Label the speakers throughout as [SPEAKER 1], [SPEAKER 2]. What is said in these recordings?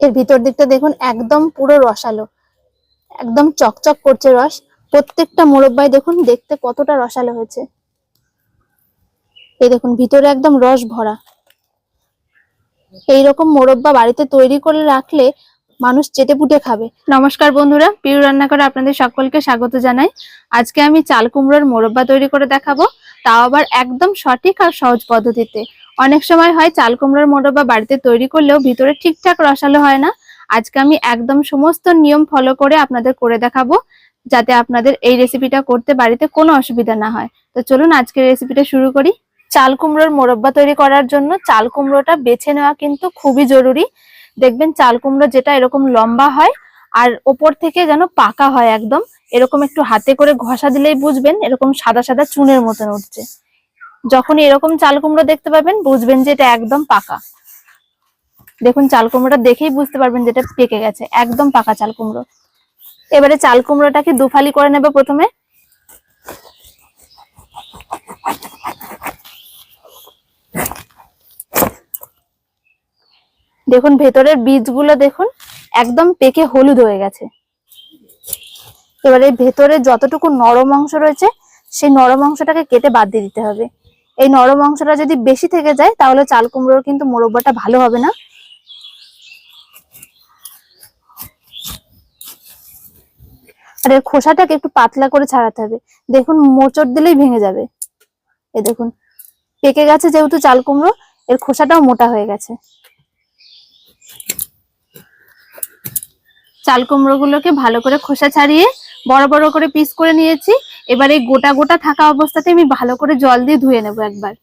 [SPEAKER 1] এর ভিতর দিকটা দেখুন, একদম পুরো রসালো। একদম চকচক করছে রস। প্রত্যেকটা মোরব্বাই দেখুন, দেখতে কতটা রসালো হয়েছে। এই দেখুন, ভিতরে একদম রস ভরা। এইরকম মোরব্বা বাড়িতে তৈরি করে রাখলে মানুষ চেটে পুটে খাবে। নমস্কার বন্ধুরা, পিউ রান্না করে আপনাদের সকলকে স্বাগত জানাই। আজকে আমি চাল কুমড়োর মোরব্বা তৈরি করে দেখাবো। তাও আবার একদম সঠিক আর সহজ পদ্ধতিতে। অনেক সময় হয় চাল কুমড়োর মোরব্বা বাড়িতে তৈরি করলেও ভিতরে ঠিকঠাক রসালো হয় না। আজকে আমি একদম সমস্ত নিয়ম ফলো করে আপনাদের করে দেখাবো, যাতে আপনাদের এই রেসিপিটা করতে বাড়িতে কোনো অসুবিধা না হয়। তো চলুন আজকের রেসিপিটা শুরু করি। চাল কুমড়োর মোরব্বা তৈরি করার জন্য চাল কুমড়োটা বেছে নেওয়া কিন্তু খুবই জরুরি। দেখবেন চাল কুমড়ো যেটা এরকম লম্বা হয় আর ওপর থেকে যেন পাকা হয় একদম। এরকম একটু হাতে করে ঘষা দিলেই বুঝবেন, এরকম সাদা সাদা চুনের মতন উঠছে। যখন এরকম চাল কুমড়ো দেখতে পাবেন, বুঝবেন যে এটা একদম পাকা। দেখুন, চাল কুমড়োটা দেখেই বুঝতে পারবেন যেটা পেকে গেছে, একদম পাকা চাল কুমড়ো। এবারে চাল কুমড়োটাকে দুফালি করে নেবে প্রথমে। দেখুন, ভেতরের বীজগুলো দেখুন। একদম পেকে হলুদ হয়ে গেছে। এবারে ভেতরে যতটুকু নরম অংশ রয়েছে, সেই নরম অংশটাকে কেটে বাদ দিয়ে দিতে হবে। এই নরম অংশটা যদি বেশি থেকে যায়, তাহলে চাল কুমড়োর কিন্তু মোরব্বাটা ভালো হবে না। আর এর খোসাটাকে একটু পাতলা করে ছাড়াতে হবে। দেখুন, মোচড় দিলেই ভেঙে যাবে। এ দেখুন, পেকে গেছে যেহেতু চাল কুমড়ো, এর খোসাটাও মোটা হয়ে গেছে। চাল কুমড়ো গুলোকে ভালো করে খোসা ছাড়িয়ে বড় বড় করে পিস করে নিয়েছি। এবার এই গোটা গোটা থাকা অবস্থাতে আমি ভালো করে জল দিয়ে ধুয়ে নেব একবার।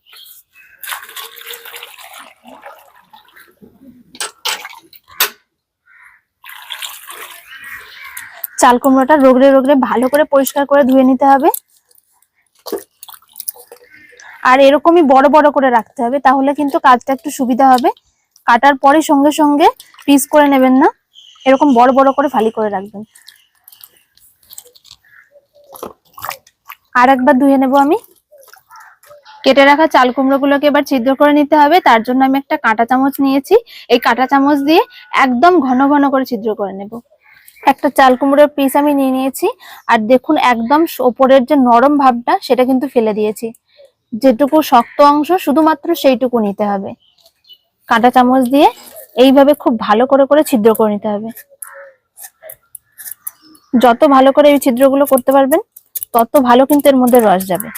[SPEAKER 1] চাল কুমড়োটা রোগড়ে রোগড়ে ভালো করে পরিষ্কার করে ধুয়ে নিতে হবে। আর এরকমই বড় বড় করে রাখতে হবে, তাহলে কিন্তু কাজটা একটু সুবিধা হবে। কাটার পরে সঙ্গে সঙ্গে পিস করে নেবেন না। এরকম বড় বড় করে ফালি করে রাখবেন। আর একবার ধুয়ে নেব আমি। কেটে রাখা চাল কুমড়ো গুলোকে এবার ছিদ্র করে নিতে হবে। তার জন্য আমি একটা কাঁটা চামচ নিয়েছি। এই কাঁটা চামচ দিয়ে একদম ঘন ঘন করে ছিদ্র করে নেব। একটা চাল কুমড়োর পিস আমি নিয়ে নিয়েছি। আর দেখুন, একদম ওপরের যে নরম ভাবটা, সেটা কিন্তু ফেলে দিয়েছি। যেটুকু শক্ত অংশ, শুধুমাত্র সেইটুকু নিতে হবে। কাঁটা চামচ দিয়ে এইভাবে খুব ভালো করে করে ছিদ্র করে নিতে হবে। যত ভালো করে এই ছিদ্রগুলো করতে পারবেন, তত ভালো কিন্তু এর মধ্যে রস যাবে।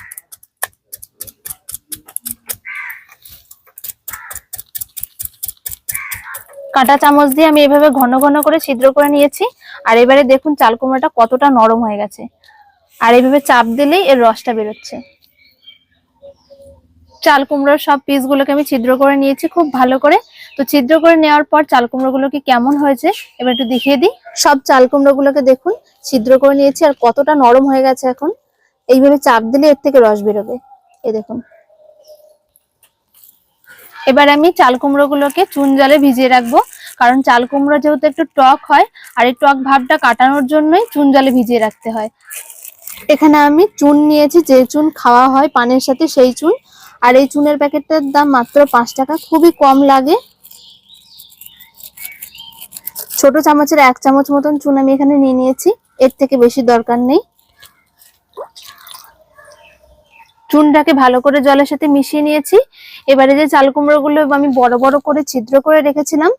[SPEAKER 1] কাঁটা চামচ দিয়ে আমি এভাবে ঘন ঘন করে ছিদ্র করে নিয়েছি, আর এবারে দেখুন চাল কুমড়োটা কতটা নরম হয়ে গেছে। আর এইভাবে চাপ দিলেই এর রসটা বেরোচ্ছে। চাল কুমড়োর সব পিসগুলোকে আমি ছিদ্র করে নিয়েছি, খুব ভালো করে তো ছিদ্র করে নেওয়ার পর চাল কুমড়োগুলোকে কেমন হয়েছে? এবার একটু দেখিয়ে দিই। সব চাল কুমড়োগুলোকে দেখুন, ছিদ্র করে নিয়েছি আর কতটা নরম হয়ে গেছে এখন। এইভাবে চাপ দিলে এর থেকে রস বেরোবে। এই দেখুন। এবার আমি চাল কুমড়োগুলোকে চুন জলে ভিজিয়ে রাখব। কারণ চাল কুমড়ো যেহেতু একটু টক হয়, আর এই টক ভাবটা কাটানোর জন্যই চুন জলে ভিজিয়ে রাখতে হয়। এখানে আমি চুন নিয়েছি, যে চুন খাওয়া হয় পানের সাথে সেই চুন। আর এই চুনের প্যাকেটটার দাম মাত্র পাঁচ টাকা। খুবই কম লাগে। ছোট চামচের এক চামচ মতন চুন আমি এখানে নিয়ে নিয়েছি। এর থেকে বেশি দরকার নেই। চুনটাকে ভালো করে জলের সাথে মিশিয়ে নিয়েছি। এবারে যে চাল কুমড়ো গুলো আমি বড় বড় করে ছিদ্র করে রেখেছিলাম,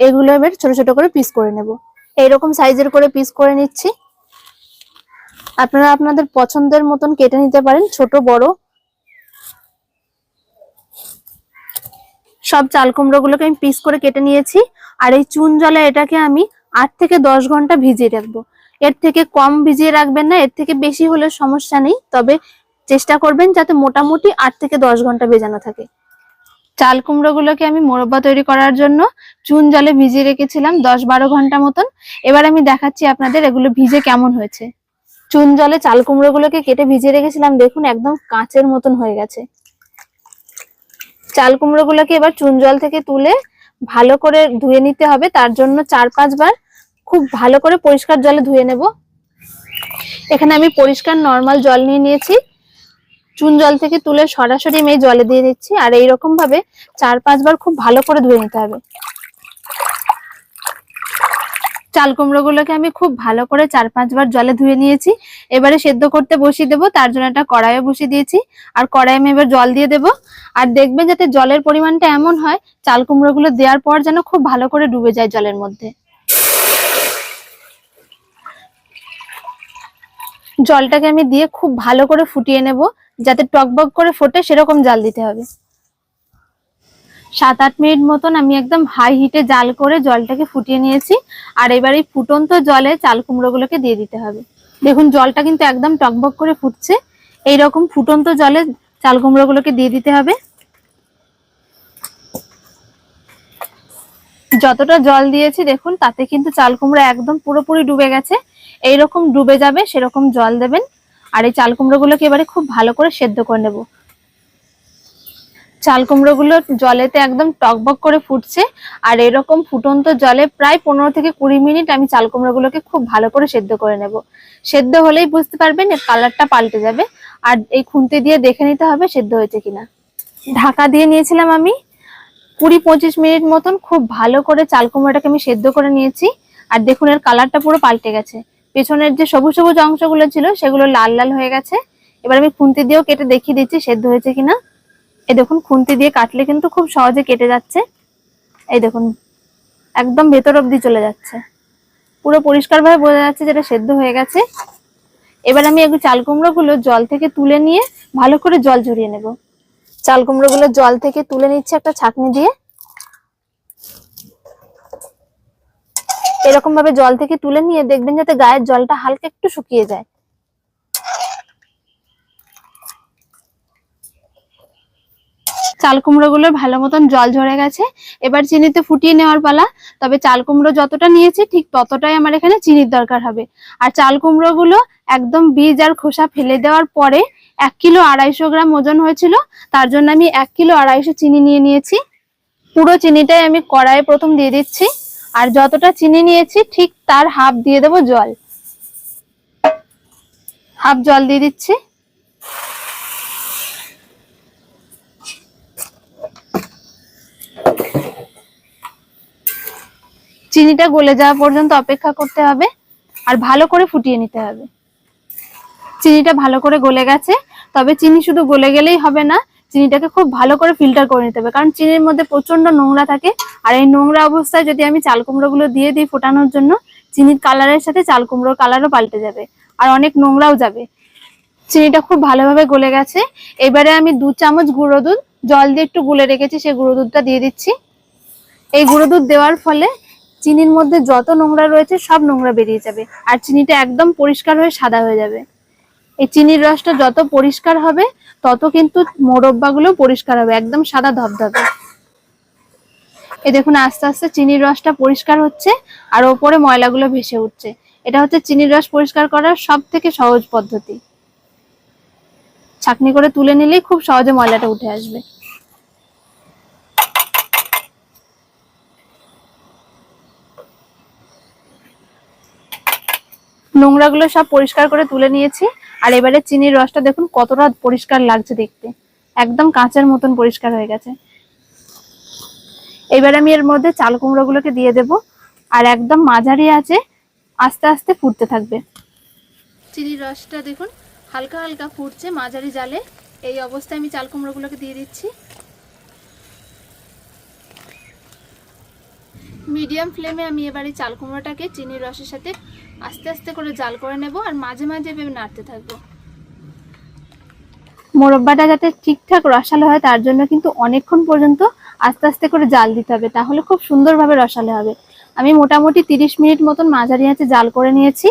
[SPEAKER 1] এগুলো এবার ছোট ছোট করে পিস করে নেব। এইরকম সাইজের করে পিস করে নিচ্ছি। আপনারা আপনাদের পছন্দের মতন কেটে নিতে পারেন, ছোট, বড়। সব চাল কুমড়ো গুলোকে আমি পিস করে কেটে নিয়েছি। আর এই চুন জলে এটাকে আমি আট থেকে দশ ঘণ্টা ভিজিয়ে রাখব। এর থেকে কম ভিজিয়ে রাখবেন না, এর থেকে বেশি হলে সমস্যা নেই, তবে চেষ্টা করবেন যাতে মোটামুটি আট থেকে দশ ঘণ্টা ভেজানো থাকে। চাল কুমড়ো গুলোকে আমি মোরব্বা তৈরি করার জন্য চুন জলে ভিজিয়ে রেখেছিলাম দশ বারো ঘণ্টা মতন। এবার আমি দেখাচ্ছি আপনাদের এগুলো ভিজে কেমন হয়েছে। চুন জলে চাল কুমড়ো গুলোকে কেটে ভিজিয়ে রেখেছিলাম, দেখুন একদম কাঁচের মতন হয়ে গেছে। চাল কুমড়ো গুলোকে এবার চুন জল থেকে তুলে ভালো করে ধুয়ে নিতে হবে। তার জন্য চার পাঁচবার খুব ভালো করে পরিষ্কার জলে ধুয়ে নেব। এখানে আমি পরিষ্কার নর্মাল জল নিয়ে নিয়েছি। চুন জল থেকে তুলে সরাসরি আমি জলে দিয়ে দিচ্ছি। আর এইরকম ভাবে চার পাঁচবার খুব ভালো করে ধুয়ে নিতে হবে। চাল কুমড়োগুলোকে আমি খুব ভালো করে চার পাঁচবার জলে ধুয়ে নিয়েছি। এবারে সেদ্ধ করতে বসিয়ে দেবো, তার জন্য একটা কড়াইয়ে বসিয়ে দিয়েছি। আর কড়াইয়ে আমি এবার জল দিয়ে দেবো। আর দেখবেন যাতে জলের পরিমাণটা এমন হয়, চাল কুমড়োগুলো দেওয়ার পর যেন খুব ভালো করে ডুবে যায় জলের মধ্যে। জলটাকে আমি দিয়ে খুব ভালো করে ফুটিয়ে নেব, যাতে টকবক করে ফোটে সেরকম জাল দিতে হবে। সাত আট মিনিট মতন আমি একদম হাই হিটে জাল করে জলটাকে ফুটিয়ে নিয়েছি। আর এবার এই ফুটন্ত জলে চাল কুমড়োগুলোকে দিয়ে দিতে হবে। দেখুন, জলটা কিন্তু একদম টকবক করে ফুটছে। এইরকম ফুটন্ত জলে চাল কুমড়োগুলোকে দিয়ে দিতে হবে। যতটা জল দিয়েছি, দেখুন, তাতে কিন্তু চাল কুমড়ো একদম পুরোপুরি ডুবে গেছে। এইরকম ডুবে যাবে, সেরকম জল দেবেন। আর এই চাল কুমড়োগুলোকে এবারে খুব ভালো করে সেদ্ধ করে নেব। চাল কুমড়োগুলো জলেতে একদম টকবক করে ফুটছে। আর এরকম ফুটন্ত জলে প্রায় পনেরো থেকে কুড়ি মিনিট আমি চাল কুমড়োগুলোকে খুব ভালো করে সেদ্ধ করে নেব। সেদ্ধ হলেই বুঝতে পারবেন কালারটা পাল্টে যাবে। আর এই খুন্তি দিয়ে দেখে নিতে হবে সেদ্ধ হয়েছে কিনা। ঢাকা দিয়ে নিয়েছিলাম আমি কুড়ি পঁচিশ মিনিট মতন খুব ভালো করে চাল কুমড়োটাকে আমি সেদ্ধ করে নিয়েছি। আর দেখুন এর কালারটা পুরো পাল্টে গেছে। পেছনের যে সবুজ সবুজ অংশগুলো ছিল সেগুলো লাল লাল হয়ে গেছে। এবার আমি খুন্তি দিয়েও কেটে দেখিয়ে দিচ্ছি সেদ্ধ হয়েছে কিনা। এই দেখুন, খুন্তি দিয়ে কাটলে কিন্তু খুব সহজে কেটে যাচ্ছে। এই দেখুন, একদম ভেতর অব্দি চলে যাচ্ছে। পুরো পরিষ্কারভাবে বোঝা যাচ্ছে যেটা সেদ্ধ হয়ে গেছে। এবার আমি একটু চাল কুমড়োগুলো জল থেকে তুলে নিয়ে ভালো করে জল ঝরিয়ে নেব। চাল কুমড়োগুলো জল থেকে তুলে নিচ্ছে একটা ছাঁকনি দিয়ে। এরকম ভাবে জল থেকে তুলে নিয়ে দেখবেন যাতে গায়ের জলটা হালকা একটু শুকিয়ে যায়। চাল কুমড়ো গুলোর ভালো মতন জল ঝরে গেছে। এবার চিনিতে ফুটিয়ে নেওয়ার পালা। তবে চাল কুমড়ো যতটা নিয়েছি ঠিক ততটাই আমার এখানে চিনির দরকার হবে। আর চাল কুমড়ো গুলো একদম বীজ আর খোসা ফেলে দেওয়ার পরে এক কিলো আড়াইশো গ্রাম ওজন হয়েছিল। তার জন্য আমি এক কিলো আড়াইশো চিনি নিয়ে নিয়েছি। পুরো চিনিটাই আমি কড়াইয়ে প্রথম দিয়ে দিচ্ছি। আর যতটা চিনি নিয়েছি ঠিক তার হাফ দিয়ে দেবো জল। হাফ জল দিয়ে দিচ্ছি। চিনিটা গলে যাওয়া পর্যন্ত অপেক্ষা করতে হবে আর ভালো করে ফুটিয়ে নিতে হবে। চিনিটা ভালো করে গলে গেছে, তবে চিনি শুধু গলে গেলেই হবে না, চিনিটাকে খুব ভালো করে ফিল্টার করে নিতে হবে, কারণ চিনির মধ্যে প্রচণ্ড নোংরা থাকে। আর এই নোংরা অবস্থায় যদি আমি চাল কুমড়ো গুলো দিয়ে দিই ফোটানোর জন্য, চিনির কালারের সাথে চাল কুমড়োর কালারও পাল্টে যাবে আর অনেক নোংরাও যাবে। চিনিটা খুব ভালোভাবে গলে গেছে। এবারে আমি দু চামচ গুঁড়ো দুধ, জল দিয়ে একটু গুলে রেখেছি সেই গুঁড়ো দুধটা দিয়ে দিচ্ছি। এই গুঁড়ো দুধ দেওয়ার ফলে চিনির মধ্যে যত নোংরা রয়েছে, সব নোংরা বেরিয়ে যাবে। আর চিনিটা একদম পরিষ্কার হয়ে সাদা হয়ে যাবে। এই চিনির রসটা যত পরিষ্কার হবে, তত কিন্তু মোরব্বাগুলো পরিষ্কার হবে, একদম সাদা ধবধবে। এ দেখুন, আস্তে আস্তে চিনির রসটা পরিষ্কার হচ্ছে, আর ওপরে ময়লাগুলো ভেসে উঠছে। এটা হচ্ছে চিনির রস পরিষ্কার করার সব থেকে সহজ পদ্ধতি। ছাকনি করে তুলে নিলেই খুব সহজে ময়লাটা উঠে আসবে। নোংরাগুলো সব পরিষ্কার করে তুলে নিয়েছি। আর এবারে চিনির রসটা দেখুন কতটা পরিষ্কার লাগছে দেখতে। একদম কাঁচের মতন পরিষ্কার হয়ে গেছে। এবারে আমি এর মধ্যে চাল কুমড়োগুলোকে দিয়ে দেব। আর একদম মাঝারি আছে, আস্তে আস্তে ফুটতে থাকবে। চিনির রসটা দেখুন হালকা হালকা ফুটছে মাঝারি জালে। এই অবস্থায় আমি চাল কুমড়োগুলোকে দিয়ে দিচ্ছি। মিডিয়াম ফ্লেমে আমি এবারে চাল কুমড়োটাকে চিনির রসের সাথে আস্তে আস্তে করে জাল করে নেব আর মাঝে মাঝে এভাবে নাড়তে থাকব। মোরব্বাটা যাতে ঠিকঠাক রসালো হয়, তার জন্য কিন্তু অনেকক্ষণ পর্যন্ত আস্তে আস্তে করে জাল দিতে হবে, তাহলে খুব সুন্দরভাবে রসালো হবে। আমি মোটামুটি তিরিশ মিনিট মতন মাঝারি আঁচে জাল করে নিয়েছি।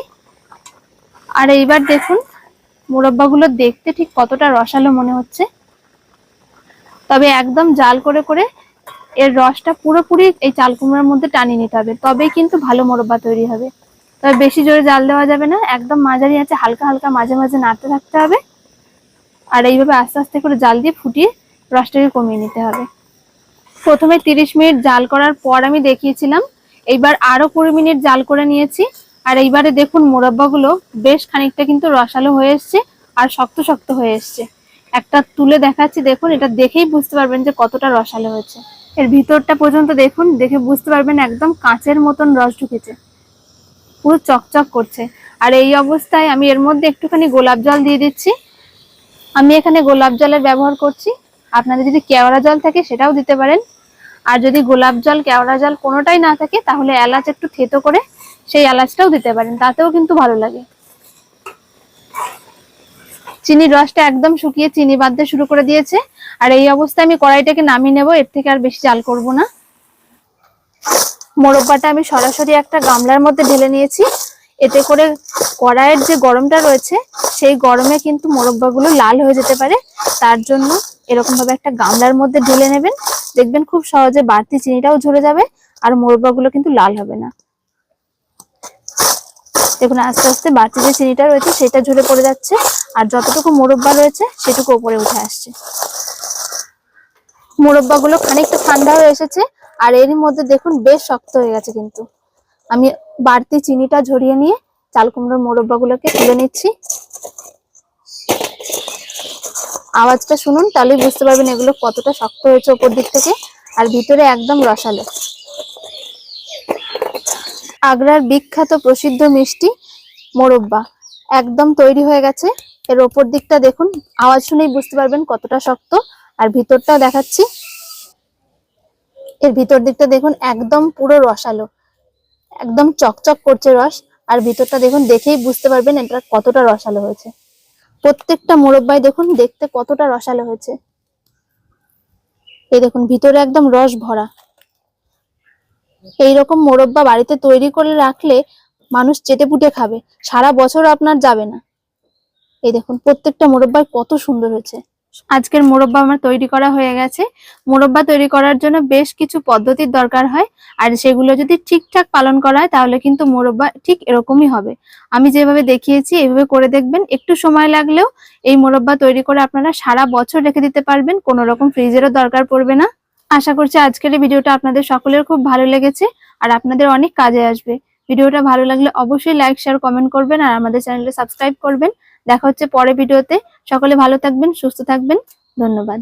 [SPEAKER 1] আর এইবার দেখুন, মোরব্বাগুলো দেখতে ঠিক কতটা রসালো মনে হচ্ছে। তবে একদম জাল করে করে এর রসটা পুরোপুরি এই চাল কুমড়োর মধ্যে টানিয়ে নিতে হবে, তবেই কিন্তু ভালো মোরব্বা তৈরি হবে। তবে বেশি জোরে জাল দেওয়া যাবে না, একদম মাঝারি আছে, হালকা হালকা মাঝে মাঝে নাড়তে থাকতে হবে। আর এইভাবে আস্তে আস্তে করে জাল দিয়ে ফুটিয়ে রসটাকে কমিয়ে নিতে হবে। প্রথমে তিরিশ মিনিট জাল করার পর আমি দেখিয়েছিলাম, এইবার আরও কুড়ি মিনিট জাল করে নিয়েছি। আর এইবারে দেখুন মোরব্বাগুলো বেশ খানিকটা কিন্তু রসালো হয়ে এসছে আর শক্ত শক্ত হয়ে এসছে। একটা তুলে দেখাচ্ছি, দেখুন, এটা দেখেই বুঝতে পারবেন যে কতটা রসালো হয়েছে। এর ভিতরটা পর্যন্ত দেখুন, দেখে বুঝতে পারবেন একদম কাঁচের মতন রস ঢুকেছে। পুরো চকচক করছে। আর এই অবস্থায় আমি এর মধ্যে একটুখানি গোলাপ জল দিয়ে দিচ্ছি। আমি এখানে গোলাপ জলের ব্যবহার করছি। আপনাদের যদি কেওড়া জল থাকে সেটাও দিতে পারেন। আর যদি গোলাপ জল, কেওড়া জল কোনোটাই না থাকে, তাহলে এলাচ একটু থেতো করে সেই এলাচটাও দিতে পারেন। তাতেও কিন্তু ভালো লাগে। চিনির রসটা একদম শুকিয়ে চিনি বাঁধতে শুরু করে দিয়েছে। আর এই অবস্থায় আমি কড়াইটাকে নামিয়ে নেব। এর থেকে আর বেশি জাল করব না। মোরব্বাটা আমি সরাসরি একটা গামলার মধ্যে ঢেলে নিয়েছি। এতে করে কড়াইয়ের যে গরমটা রয়েছে, সেই গরমে কিন্তু মোরব্বাগুলো লাল হয়ে যেতে পারে। তার জন্য এরকম ভাবে একটা গামলার মধ্যে ঢেলে নেবেন। দেখবেন খুব সহজে বাড়তি চিনিটাও ঝরে যাবে আর মোরব্বাগুলো কিন্তু লাল হবে না। দেখুন, আস্তে আস্তে বাড়তি যে চিনিটা রয়েছে, সেটা ঝরে পড়ে যাচ্ছে। আর যতটুকু মোরব্বা রয়েছে, সেটুকু উপরে উঠে আসছে। মোরব্বাগুলো খানিকটা ঠান্ডা হয়ে এসেছে। আর এরই মধ্যে দেখুন বেশ শক্ত হয়ে গেছে কিন্তু। আমি বাড়তি চিনিটা ঝরিয়ে নিয়ে চাল কুমড়োর মোরব্বাগুলোকে তুলে নিচ্ছি। আওয়াজটা শুনুন, তাহলেই বুঝতে পারবেন এগুলো কতটা শক্ত হয়েছে ওপর দিক থেকে আর ভিতরে একদম রসালো। আগ্রার বিখ্যাত প্রসিদ্ধ মিষ্টি মোরব্বা একদম তৈরি হয়ে গেছে। এর ওপর দিকটা দেখুন, আওয়াজ শুনেই বুঝতে পারবেন কতটা শক্ত। আর ভিতরটাও দেখাচ্ছি। এর ভিতর দিকটা দেখুন একদম পুরো রসালো। একদম চকচক করছে রস, আর ভিতরটা দেখুন দেখেই বুঝতে পারবেন এটা কতটা রসালো হয়েছে। প্রত্যেকটা মোরব্বাই দেখুন দেখতে কতটা রসালো হয়েছে। এই দেখুন, ভিতরে একদম রস ভরা। এইরকম মোরব্বা বাড়িতে তৈরি করে রাখলে মানুষ চেটে পুটে খাবে। সারা বছর আপনার যাবে না। এই দেখুন, প্রত্যেকটা মোরব্বাই কত সুন্দর হয়েছে। আজকের মোরব্বা আমার তৈরি করা হয়ে গেছে। মোরব্বা তৈরি করার জন্য বেশ কিছু পদ্ধতির দরকার হয়। আর সেগুলো যদি ঠিকঠাক পালন করা হয়, তাহলে কিন্তু মোরব্বা ঠিক এরকমই হবে। আমি যেভাবে দেখিয়েছি এইভাবে করে দেখবেন। একটু সময় লাগলেও এই মোরব্বা তৈরি করে আপনারা সারা বছর রেখে দিতে পারবেন। কোনো রকম ফ্রিজেরও দরকার পড়বে না। আশা করছি আজকের এই ভিডিওটা আপনাদের সকলের খুব ভালো লেগেছে আর আপনাদের অনেক কাজে আসবে। ভিডিওটা ভালো লাগলে অবশ্যই লাইক, শেয়ার, কমেন্ট করবেন আর আমাদের চ্যানেলে সাবস্ক্রাইব করবেন। দেখা হচ্ছে পরে ভিডিওতে। সকলে ভালো থাকবেন সুস্থ থাকবেন। ধন্যবাদ।